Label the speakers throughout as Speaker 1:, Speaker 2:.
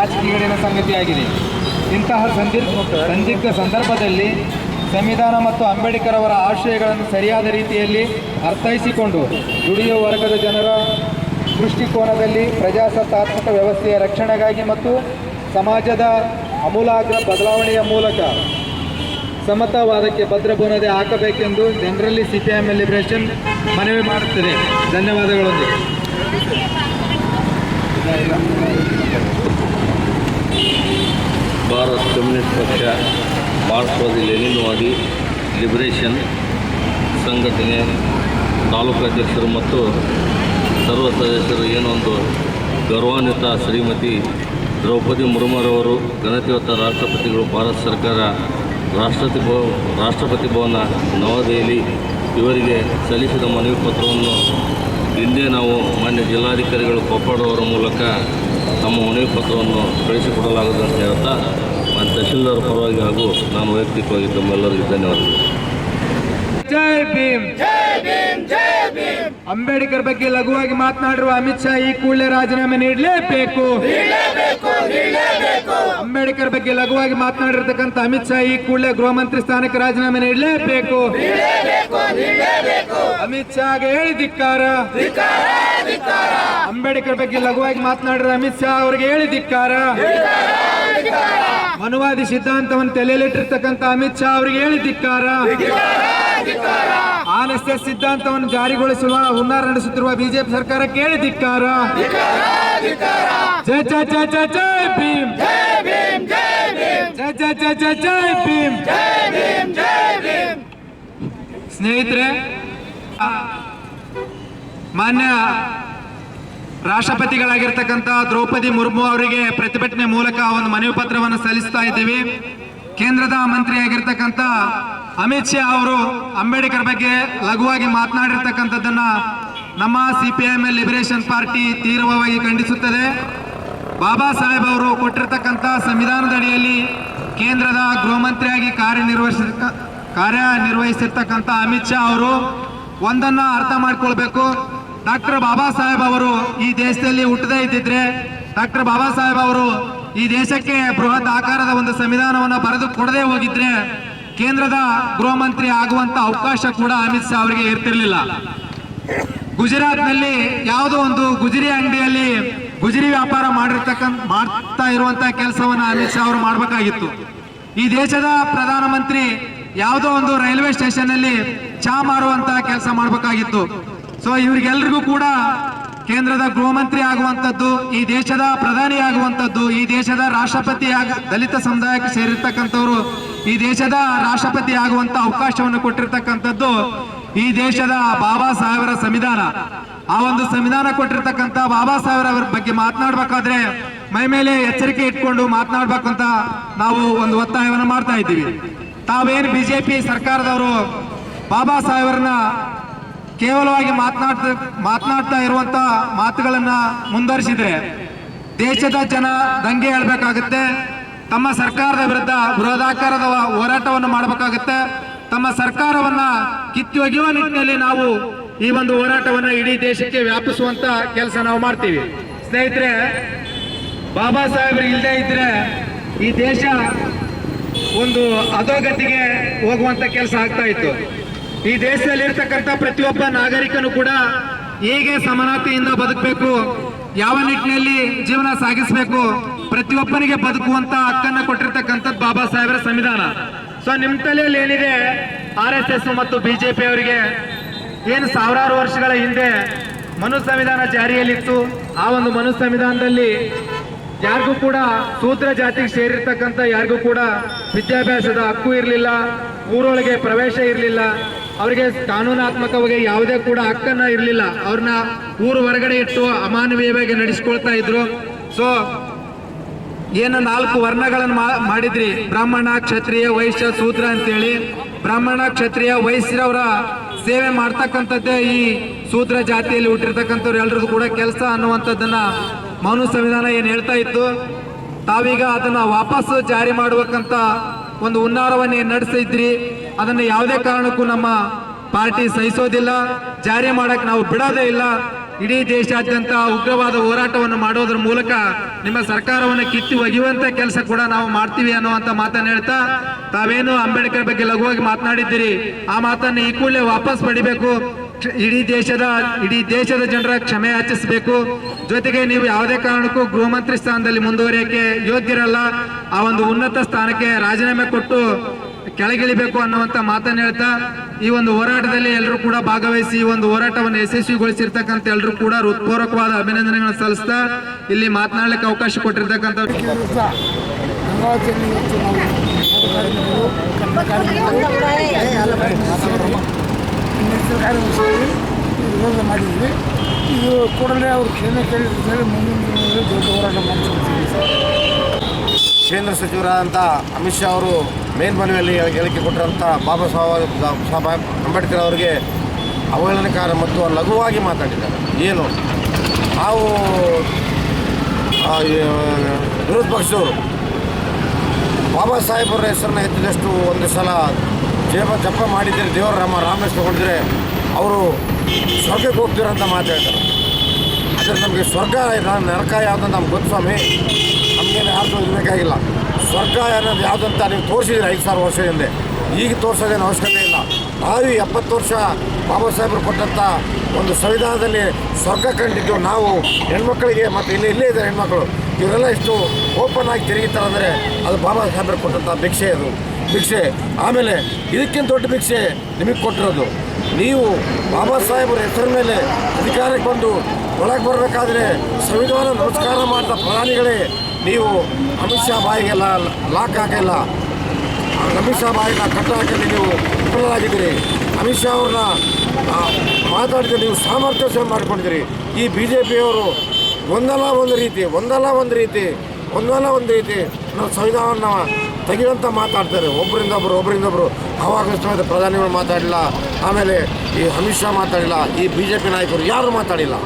Speaker 1: ನಾಚಿಕೆಗೇಡಿನ ಸಂಗತಿಯಾಗಿದೆ ಇಂತಹ ಸಂದಿಗ್ಧ ಸಂದಿಗ್ಧ ಸಂದರ್ಭದಲ್ಲಿ ಸಂವಿಧಾನ ಮತ್ತು ಅಂಬೇಡ್ಕರ್ ಅವರ ಆಶಯಗಳನ್ನು ಸರಿಯಾದ ರೀತಿಯಲ್ಲಿ ಅರ್ಥೈಸಿಕೊಂಡು ದುಡಿಯುವ ವರ್ಗದ ಜನರ ದೃಷ್ಟಿಕೋನದಲ್ಲಿ ಪ್ರಜಾಸತ್ತಾತ್ಮಕ ವ್ಯವಸ್ಥೆಯ ರಕ್ಷಣೆಗಾಗಿ ಮತ್ತು ಸಮಾಜದ ಅಮೂಲಾಗ್ರ ಬದಲಾವಣೆಯ ಮೂಲಕ ಸಮತಾವಾದಕ್ಕೆ ಭದ್ರ ಬುನಾದಿ ಹಾಕಬೇಕೆಂದು ಜನರಲ್ಲಿ ಸಿ ಪಿ ಎಂ ಲಿಬರೇಷನ್ ಮನವಿ ಮಾಡುತ್ತದೆ. ಧನ್ಯವಾದಗಳೊಂದಿಗೆ
Speaker 2: ಭಾರತ ಕಮ್ಯುನಿಸ್ಟ್ ಪಕ್ಷ ಭಾರತವಾದಿ ಲೆನಿನ್ವಾದಿ ಲಿಬರೇಷನ್ ಸಂಘಟನೆ ತಾಲೂಕು ಅಧ್ಯಕ್ಷರು ಮತ್ತು ಸರ್ವ ಸದಸ್ಯರು ಏನೊಂದು ಗೌರವಾನ್ವಿತ ಶ್ರೀಮತಿ ದ್ರೌಪದಿ ಮುರ್ಮುರವರು ಗಣತಿವತ್ತ ರಾಷ್ಟ್ರಪತಿಗಳು, ಭಾರತ ಸರ್ಕಾರ ರಾಷ್ಟ್ರಪತಿ ಭವ, ರಾಷ್ಟ್ರಪತಿ ಭವನ ನವದೆಹಲಿ ಇವರಿಗೆ ಸಲ್ಲಿಸಿದ ಮನವಿ ಪತ್ರವನ್ನು ಹಿಂದೆ ನಾವು ಮಾನ್ಯ ಜಿಲ್ಲಾಧಿಕಾರಿಗಳು ಕೊಪ್ಪಾಡುವವರ ಮೂಲಕ ನಮ್ಮ ಮನವಿ ಪತ್ರವನ್ನು ಕಳಿಸಿಕೊಡಲಾಗುವುದು ಅಂತ ಹೇಳ್ತಾ ನಾನು ತಹಶೀಲ್ದಾರ್ ಪರವಾಗಿ ಹಾಗೂ ನಾನು ವೈಯಕ್ತಿಕವಾಗಿ ತಮ್ಮೆಲ್ಲರಿಗೂ ಧನ್ಯವಾದಗಳು.
Speaker 1: ಜೈ ಭೀಮ್. ಅಂಬೇಡ್ಕರ್ ಬಗ್ಗೆ ಲಘುವಾಗಿ ಮಾತನಾಡಿರುವ ಅಮಿತ್ ಶಾ ಈ ಕೂಡಲೇ ರಾಜೀನಾಮೆ ನೀಡಲೇಬೇಕು. ಅಂಬೇಡ್ಕರ್ ಬಗ್ಗೆ ಲಘುವಾಗಿ ಮಾತನಾಡಿರ್ತಕ್ಕಂಥ ಅಮಿತ್ ಶಾ ಈ ಕೂಡಲೇ ಗೃಹ ಮಂತ್ರಿ ಸ್ಥಾನಕ್ಕೆ ರಾಜೀನಾಮೆ ನೀಡಲೇಬೇಕು. ಅಮಿತ್ ಶಾಗೆ ಹೇಳಿ ಧಿಕ್ಕಾರ ಅಂಬೇಡ್ಕರ್ ಬಗ್ಗೆ ಲಘುವಾಗಿ ಮಾತನಾಡಿದ್ರೆ ಅಮಿತ್ ಶಾ ಅವರಿಗೆ ಹೇಳಿ ಧಿಕ್ಕಾರ. ಮನುವಾದಿ ಸಿದ್ಧಾಂತವನ್ನು ತಲೆಯಲ್ಲಿಟ್ಟಿರ್ತಕ್ಕಂಥ ಅಮಿತ್ ಶಾ ಅವರಿಗೆ ಹೇಳಿ ಧಿಕ್ಕಾರ. ಆರ್ ಎಸ್ ಎಸ್ ಸಿದ್ಧಾಂತವನ್ನು ಜಾರಿಗೊಳಿಸುವ ಹುನ್ನಾರ ನಡೆಸುತ್ತಿರುವ ಬಿಜೆಪಿ ಸರ್ಕಾರ ಕೇಳಿ ಧಿಕ್ಕಾರ. ಜೈ ಜೈ ಜೈ ಜೈ ಜೈ ಭೀಮ್. ಜೈ ಜೈ ಜೈ ಜೈ ಜೈ ಭೀಮ್. ಸ್ನೇಹಿತರೆ, ಮಾನ್ಯ ರಾಷ್ಟ್ರಪತಿಗಳಾಗಿರ್ತಕ್ಕಂಥ ದ್ರೌಪದಿ ಮುರ್ಮು ಅವರಿಗೆ ಪ್ರತಿಭಟನೆ ಮೂಲಕ ಒಂದು ಮನವಿ ಪತ್ರವನ್ನು ಸಲ್ಲಿಸ್ತಾ ಇದ್ದೀವಿ. ಕೇಂದ್ರದ ಮಂತ್ರಿಯಾಗಿರ್ತಕ್ಕಂಥ ಅಮಿತ್ ಶಾ ಅವರು ಅಂಬೇಡ್ಕರ್ ಬಗ್ಗೆ ಲಘುವಾಗಿ ಮಾತನಾಡಿರ್ತಕ್ಕಂಥದ್ದನ್ನು ನಮ್ಮ C P M L liberation party ತೀವ್ರವಾಗಿ ಖಂಡಿಸುತ್ತದೆ. ಬಾಬಾ ಸಾಹೇಬ್ ಅವರು ಕೊಟ್ಟಿರ್ತಕ್ಕಂಥ ಸಂವಿಧಾನದ ಅಡಿಯಲ್ಲಿ ಕೇಂದ್ರದ ಗೃಹ ಮಂತ್ರಿಯಾಗಿ ಕಾರ್ಯನಿರ್ವಹಿಸ ಕಾರ್ಯನಿರ್ವಹಿಸಿರ್ತಕ್ಕಂಥ ಅಮಿತ್ ಶಾ ಅವರು ಒಂದನ್ನ ಅರ್ಥ ಮಾಡ್ಕೊಳ್ಬೇಕು. ಡಾಕ್ಟರ್ ಬಾಬಾ ಸಾಹೇಬ್ ಅವರು ಈ ದೇಶದಲ್ಲಿ ಹುಟ್ಟದೇ ಇದ್ದಿದ್ರೆ ಡಾಕ್ಟರ್ ಬಾಬಾ ಸಾಹೇಬ್ ಅವರು ಈ ದೇಶಕ್ಕೆ ಬೃಹತ್ ಆಕಾರದ ಒಂದು ಸಂವಿಧಾನವನ್ನು ಬರೆದು ಕೊಡದೆ ಹೋಗಿದ್ರೆ ಕೇಂದ್ರದ ಗೃಹ ಮಂತ್ರಿ ಆಗುವಂತ ಅವಕಾಶ ಕೂಡ ಅಮಿತ್ ಶಾ ಅವರಿಗೆ ಇರ್ತಿರ್ಲಿಲ್ಲ. ಗುಜರಾತ್ನಲ್ಲಿ ಯಾವುದೋ ಒಂದು ಗುಜರಿ ಅಂಗಡಿಯಲ್ಲಿ ಗುಜರಿ ವ್ಯಾಪಾರ ಮಾಡಿರ್ತಕ್ಕಂಥ ಮಾಡ್ತಾ ಇರುವಂತ ಕೆಲಸವನ್ನ ಅಮಿತ್ ಶಾ ಅವರು ಮಾಡಬೇಕಾಗಿತ್ತು. ಈ ದೇಶದ ಪ್ರಧಾನಮಂತ್ರಿ ಯಾವುದೋ ಒಂದು ರೈಲ್ವೆ ಸ್ಟೇಷನ್ ಅಲ್ಲಿ ಚಾ ಮಾರುವಂತ ಕೆಲಸ ಮಾಡಬೇಕಾಗಿತ್ತು. ಸೊ ಇವರಿಗೆಲ್ರಿಗೂ ಕೂಡ ಕೇಂದ್ರದ ಗೃಹ ಮಂತ್ರಿ ಆಗುವಂತದ್ದು ಈ ದೇಶದ ಪ್ರಧಾನಿ ಆಗುವಂತದ್ದು ಈ ದೇಶದ ರಾಷ್ಟ್ರಪತಿ ಆಗ, ದಲಿತ ಸಮುದಾಯಕ್ಕೆ ಸೇರಿರ್ತಕ್ಕಂಥವ್ರು, ಈ ದೇಶದ ರಾಷ್ಟ್ರಪತಿ ಆಗುವಂತ ಅವಕಾಶವನ್ನು ಕೊಟ್ಟಿರ್ತಕ್ಕಂಥದ್ದು ಈ ದೇಶದ ಬಾಬಾ ಸಾಹೇಬರ ಸಂವಿಧಾನ. ಆ ಒಂದು ಸಂವಿಧಾನ ಕೊಟ್ಟಿರ್ತಕ್ಕಂಥ ಬಾಬಾ ಸಾಹೇಬರ ಬಗ್ಗೆ ಮಾತನಾಡ್ಬೇಕಾದ್ರೆ ಮೈ ಮೇಲೆ ಎಚ್ಚರಿಕೆ ಇಟ್ಕೊಂಡು ಮಾತನಾಡ್ಬೇಕಂತ ನಾವು ಒಂದು ಒತ್ತಾಯವನ್ನು ಮಾಡ್ತಾ ಇದ್ದೀವಿ. ತಾವೇನು ಬಿಜೆಪಿ ಸರ್ಕಾರದವರು ಬಾಬಾ ಸಾಹೇಬರನ್ನ ಕೇವಲವಾಗಿ ಮಾತನಾಡ್ತ, ಮಾತನಾಡ್ತಾ ಇರುವಂತ ಮಾತುಗಳನ್ನ ಮುಂದುವರಿಸಿದ್ರೆ ದೇಶದ ಜನ ದಂಗೆ ಹೇಳಬೇಕಾಗುತ್ತೆ. ತಮ್ಮ ಸರ್ಕಾರದ ವಿರುದ್ಧ ಬೃಹದಾಕಾರದ ಹೋರಾಟವನ್ನು ಮಾಡಬೇಕಾಗುತ್ತೆ. ತಮ್ಮ ಸರ್ಕಾರವನ್ನ ಕಿತ್ತೊಗೆಯುವ ನಿಟ್ಟಿನಲ್ಲಿ ನಾವು ಈ ಒಂದು ಹೋರಾಟವನ್ನು ಇಡೀ ದೇಶಕ್ಕೆ ವ್ಯಾಪಿಸುವಂತ ಕೆಲಸ ನಾವು ಮಾಡ್ತೀವಿ. ಸ್ನೇಹಿತರೆ, ಬಾಬಾ ಸಾಹೇಬ್ರು ಇಲ್ಲದೆ ಇದ್ರೆ ಈ ದೇಶ ಒಂದು ಅಧೋಗತಿಗೆ ಹೋಗುವಂತ ಕೆಲಸ ಆಗ್ತಾ ಇತ್ತು. ಈ ದೇಶದಲ್ಲಿ ಇರ್ತಕ್ಕಂಥ ಪ್ರತಿಯೊಬ್ಬ ನಾಗರಿಕನು ಕೂಡ ಹೇಗೆ ಸಮಾನತೆಯಿಂದ ಬದುಕಬೇಕು. ಯಾವ ನಿಟ್ಟಿನಲ್ಲಿ ಜೀವನ ಸಾಗಿಸಬೇಕು. ಪ್ರತಿಯೊಬ್ಬನಿಗೆ ಬದುಕುವಂತ ಹಕ್ಕನ್ನ ಕೊಟ್ಟಿರ್ತಕ್ಕಂಥದ್ದು ಬಾಬಾ ಸಾಹೇಬರ ಸಂವಿಧಾನ. ಸೊ ನಿಮ್ಮ ತಲೆಯಲ್ಲಿ ಏನಿದೆ? ಆರ್ ಎಸ್ ಎಸ್ ಮತ್ತು ಬಿಜೆಪಿ ಅವರಿಗೆ ಏನು ಸಾವಿರಾರು ವರ್ಷಗಳ ಹಿಂದೆ ಮನು ಸಂವಿಧಾನ ಜಾರಿಯಲ್ಲಿತ್ತು. ಆ ಒಂದು ಮನು ಸಂವಿಧಾನದಲ್ಲಿ ಯಾರಿಗೂ ಕೂಡ ಸೂತ್ರ ಜಾತಿಗೆ ಸೇರಿರ್ತಕ್ಕಂಥ ಯಾರಿಗೂ ಕೂಡ ವಿದ್ಯಾಭ್ಯಾಸದ ಹಕ್ಕು ಇರಲಿಲ್ಲ. ಊರೊಳಗೆ ಪ್ರವೇಶ ಇರಲಿಲ್ಲ. ಅವರಿಗೆ ಕಾನೂನಾತ್ಮಕವಾಗಿ ಯಾವುದೇ ಕೂಡ ಹಕ್ಕನ್ನ ಇರಲಿಲ್ಲ. ಅವ್ರನ್ನ ಊರು ಹೊರಗಡೆ ಇಟ್ಟು ಅಮಾನವೀಯವಾಗಿ ನಡೆಸ್ಕೊಳ್ತಾ ಇದ್ರು. ಸೊ ಏನು ನಾಲ್ಕು ವರ್ಣಗಳನ್ನು ಮಾಡಿದ್ರಿ. ಬ್ರಾಹ್ಮಣ, ಕ್ಷತ್ರಿಯ, ವೈಶ್ಯ ಸೂತ್ರ ಅಂತೇಳಿ. ಬ್ರಾಹ್ಮಣ, ಕ್ಷತ್ರಿಯ, ವೈಶ್ಯರವರ ಸೇವೆ ಮಾಡ್ತಕ್ಕಂಥದ್ದೇ ಈ ಸೂತ್ರ ಜಾತಿಯಲ್ಲಿ ಹುಟ್ಟಿರ್ತಕ್ಕಂಥವ್ರು ಎಲ್ರಿಗೂ ಕೂಡ ಕೆಲಸ ಅನ್ನುವಂಥದ್ದನ್ನ ಮೌನ ಸಂವಿಧಾನ ಏನು ಹೇಳ್ತಾ ಇತ್ತು. ತಾವೀಗ ಅದನ್ನ ವಾಪಸ್ ಜಾರಿ ಮಾಡುವಕ್ಕಂಥ ಒಂದು ಉನ್ನಾರವನ್ನು ನಡೆಸಿದ್ರಿ. ಅದನ್ನ ಯಾವುದೇ ಕಾರಣಕ್ಕೂ ನಮ್ಮ ಪಾರ್ಟಿ ಸಹಿಸೋದಿಲ್ಲ, ಜಾರಿ ಮಾಡಕ್ ನಾವು ಬಿಡೋದೇ ಇಲ್ಲ. ಇಡೀ ದೇಶಾದ್ಯಂತ ಉಗ್ರವಾದ ಹೋರಾಟವನ್ನು ಮಾಡೋದ್ರ ಮೂಲಕ ನಿಮ್ಮ ಸರ್ಕಾರವನ್ನು ಕಿತ್ತು ಒಗೆಯುವಂತ ಕೆಲಸ ಕೂಡ ನಾವು ಮಾಡ್ತೀವಿ ಅನ್ನುವಂತ ಮಾತನ್ನು ಹೇಳ್ತಾ, ತಾವೇನು ಅಂಬೇಡ್ಕರ್ ಬಗ್ಗೆ ಲಘುವಾಗಿ ಮಾತನಾಡಿದ್ದೀರಿ, ಆ ಮಾತನ್ನು ಈ ಕೂಡಲೇ ವಾಪಸ್ ಪಡಿಬೇಕು. ಇಡೀ ದೇಶದ ಇಡೀ ದೇಶದ ಜನರ ಕ್ಷಮೆ ಯಾಚಿಸಬೇಕು ಜೊತೆಗೆ ನೀವು ಯಾವುದೇ ಕಾರಣಕ್ಕೂ ಗೃಹ ಮಂತ್ರಿ ಸ್ಥಾನದಲ್ಲಿ ಮುಂದುವರಿಯಕ್ಕೆ ಯೋಗ್ಯರಲ್ಲ. ಆ ಒಂದು ಉನ್ನತ ಸ್ಥಾನಕ್ಕೆ ರಾಜೀನಾಮೆ ಕೊಟ್ಟು ಕೆಳಗಿಳಿಬೇಕು ಅನ್ನುವಂತ ಮಾತನ್ನು ಹೇಳ್ತಾ, ಈ ಒಂದು ಹೋರಾಟದಲ್ಲಿ ಎಲ್ಲರೂ ಕೂಡ ಭಾಗವಹಿಸಿ, ಈ ಒಂದು ಹೋರಾಟವನ್ನು ಯಶಸ್ವಿಗೊಳಿಸಿರ್ತಕ್ಕಂಥ ಎಲ್ಲರೂ ಕೂಡ ಹೃತ್ಪೂರ್ವಕವಾದ ಅಭಿನಂದನೆಗಳನ್ನು ಸಲ್ಲಿಸ್ತಾ, ಇಲ್ಲಿ ಮಾತನಾಡಲಿಕ್ಕೆ ಅವಕಾಶ ಕೊಟ್ಟಿರ್ತಕ್ಕಂಥ
Speaker 3: ಮಾಡಿದ್ವಿ ಇದು ಕೂಡಲೇ ಅವರು ಕ್ಷಮೆ ಕೇಳಿದ್ರೆ ಮುಂದಿನ ದೊಡ್ಡ ಹೋರಾಟ ಮಾಡ್ತಿರ್ತೀವಿ
Speaker 4: ಕೇಂದ್ರ ಸಚಿವರಾದಂಥ ಅಮಿತ್ ಶಾ ಅವರು ಮೇಲ್ಮನವಿಯಲ್ಲಿ ಹೇಳಿಕೆ ಕೊಟ್ಟಿರೋಂಥ ಬಾಬಾ ಸಾಹೇಬ್ ಅಂಬೇಡ್ಕರ್ ಅವರಿಗೆ ಅವಹೇಳನಕಾರ ಮತ್ತು ಲಘುವಾಗಿ ಮಾತಾಡಿದ್ದಾರೆ. ಏನು? ನಾವು ವಿರೋಧ ಪಕ್ಷದವರು ಬಾಬಾ ಸಾಹೇಬರ ಹೆಸರನ್ನ ಎತ್ತಿದಷ್ಟು ಒಂದು ಸಲ ಜೇಬ ಜಪ ಮಾಡಿದರೆ ದೇವರ ರಾಮ, ರಾಮೇಶ್ ತಗೊಂಡಿದ್ರೆ ಅವರು ಸ್ವರ್ಗಕ್ಕೆ ಹೋಗ್ತೀರಂತ ಮಾತಾಡ್ತಾರೆ ಆದರೆ ನಮಗೆ ಸ್ವರ್ಗ, ನರಕ ಯಾವುದಂತ ನಮ್ಗೆ ಗೊತ್ತು ಸ್ವಾಮಿ. ನಮಗೇನು ಯಾರ್ದು ಇರಬೇಕಾಗಿಲ್ಲ ಸ್ವರ್ಗ ಅನ್ನೋದು ಯಾವುದಂತ ನೀವು ತೋರಿಸಿದ್ರಿ ಐದು ಸಾವಿರ ವರ್ಷ ಹಿಂದೆ? ಈಗ ತೋರಿಸೋದೇನು ಅವಶ್ಯಕತೆ ಇಲ್ಲ. ನಾವು ಎಪ್ಪತ್ತು ವರ್ಷ ಬಾಬಾ ಸಾಹೇಬರು ಕೊಟ್ಟಂಥ ಒಂದು ಸಂವಿಧಾನದಲ್ಲಿ ಸ್ವರ್ಗ ಕಂಡಿದ್ದು ನಾವು ಹೆಣ್ಮಕ್ಳಿಗೆ ಮತ್ತು ಇಲ್ಲಿ ಇಲ್ಲೇ ಇದ್ದಾರೆ ಹೆಣ್ಮಕ್ಳು. ಇವರೆಲ್ಲ ಇಷ್ಟು ಓಪನ್ ಆಗಿ ತಿರುಗಿತಾರೆ ಅಂದರೆ ಅದು ಬಾಬಾ ಸಾಹೇಬರು ಕೊಟ್ಟಂಥ ಭಿಕ್ಷೆ ಅದು. ಭಿಕ್ಷೆ. ಆಮೇಲೆ ಇದಕ್ಕಿಂತ ದೊಡ್ಡ ಭಿಕ್ಷೆ ನಿಮಗೆ ಕೊಟ್ಟಿರೋದು. ನೀವು ಬಾಬಾ ಸಾಹೇಬರ ಹೆಸರ ಮೇಲೆ ಅಧಿಕಾರಕ್ಕೆ ಬಂದು ಒಳಗೆ ಬರಬೇಕಾದ್ರೆ ಸಂವಿಧಾನ ನಮಸ್ಕಾರ ಮಾಡಿದ ಪ್ರಧಾನಿಗಳೇ, ನೀವು ಅಮಿತ್ ಶಾ ಬಾಯಿಗೆಲ್ಲ ಲಾಕ್ ಹಾಕಿಲ್ಲ. ಅಮಿತ್ ಶಾ ಬಾಯಿನ ಕಟ್ಟ ನೀವು ವಿಫಲರಾಗಿದ್ದೀರಿ. ಅಮಿತ್ ಶಾ ಅವ್ರನ್ನ ಮಾತಾಡಿದ ನೀವು ಸಾಮರ್ಥ್ಯ ಮಾಡಿಕೊಂಡಿದ್ದೀರಿ. ಈ ಬಿ ಜೆ ಪಿಯವರು ಒಂದಲ್ಲ ಒಂದು ರೀತಿ, ಒಂದಲ್ಲ ಒಂದು ರೀತಿ, ಒಂದಲ್ಲ ಒಂದು ರೀತಿ ನಾವು ಸಂವಿಧಾನವನ್ನು ತೆಗೆಯುವಂಥ ಮಾತಾಡ್ತಾರೆ. ಒಬ್ಬರಿಂದ ಒಬ್ಬರು ಒಬ್ಬರಿಂದ ಒಬ್ಬರು ಅವಾಗ ಪ್ರಧಾನಿಗಳು ಮಾತಾಡಿಲ್ಲ ಆಮೇಲೆ ಈ ಅಮಿತ್ ಶಾ ಮಾತಾಡಿಲ್ಲ ಈ ಬಿ ಜೆ ಪಿ ನಾಯಕರು ಯಾರು ಮಾತಾಡಿಲ್ಲ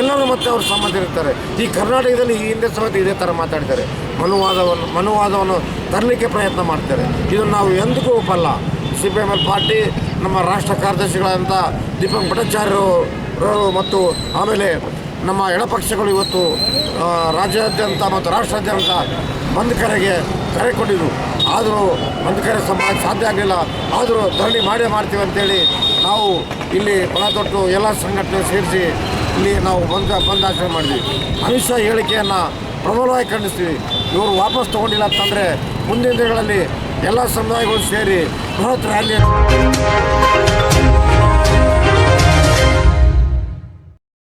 Speaker 4: ಎಲ್ಲರೂ ಮತ್ತೆ ಅವರು ಸಮ್ಮತಿರ್ತಾರೆ ಈ ಕರ್ನಾಟಕದಲ್ಲಿ ಈ ಹಿಂದೆ ಸಮೇತ ಇದೇ ಥರ ಮಾತಾಡ್ತಾರೆ. ಮನುವಾದವನ್ನು ಮನುವಾದವನ್ನು ತರಲಿಕ್ಕೆ ಪ್ರಯತ್ನ ಮಾಡ್ತಾರೆ. ಇದನ್ನು ನಾವು ಎಂದಿಗೂ ಒಪ್ಪಲ್ಲ. C P M L party ನಮ್ಮ ರಾಷ್ಟ್ರ ಕಾರ್ಯದರ್ಶಿಗಳಾದಂಥ ದೀಪಕ್ ಭಟ್ಟಾಚಾರ್ಯರು ಮತ್ತು ಆಮೇಲೆ ನಮ್ಮ ಎಡಪಕ್ಷಗಳು ಇವತ್ತು ರಾಜ್ಯಾದ್ಯಂತ ಮತ್ತು ರಾಷ್ಟ್ರಾದ್ಯಂತ ಬಂದ್ ಕರೆಗೆ ಕರೆ ಕೊಟ್ಟಿದ್ರು. ಆದರೂ ಬಂದ್ ಕರೆ ಸಮ, ಸಾಧ್ಯ ಆಗಲಿಲ್ಲ. ಆದರೂ ಧರಣಿ ಮಾಡೇ ಮಾಡ್ತೀವಿ ಅಂತೇಳಿ ನಾವು ಇಲ್ಲಿ ಬಲ ತೊಟ್ಟು ಎಲ್ಲ ಸಂಘಟನೆ ಸೇರಿಸಿ ಇಲ್ಲಿ ನಾವು ಬಂದ ಬಂದ್ ಆಚರಣೆ ಮಾಡಿದ್ವಿ. ಅಮಿತ್ ಶಾ ಹೇಳಿಕೆಯನ್ನು ಪ್ರಬಲವಾಗಿ ಖಂಡಿಸ್ತೀವಿ. ಇವರು ವಾಪಸ್ ತೊಗೊಂಡಿಲ್ಲ ಅಂತಂದರೆ ಮುಂದಿನ ದಿನಗಳಲ್ಲಿ ಎಲ್ಲ ಸಮುದಾಯಗಳು ಸೇರಿ ಬೃಹತ್ ರ್ಯಾಲಿ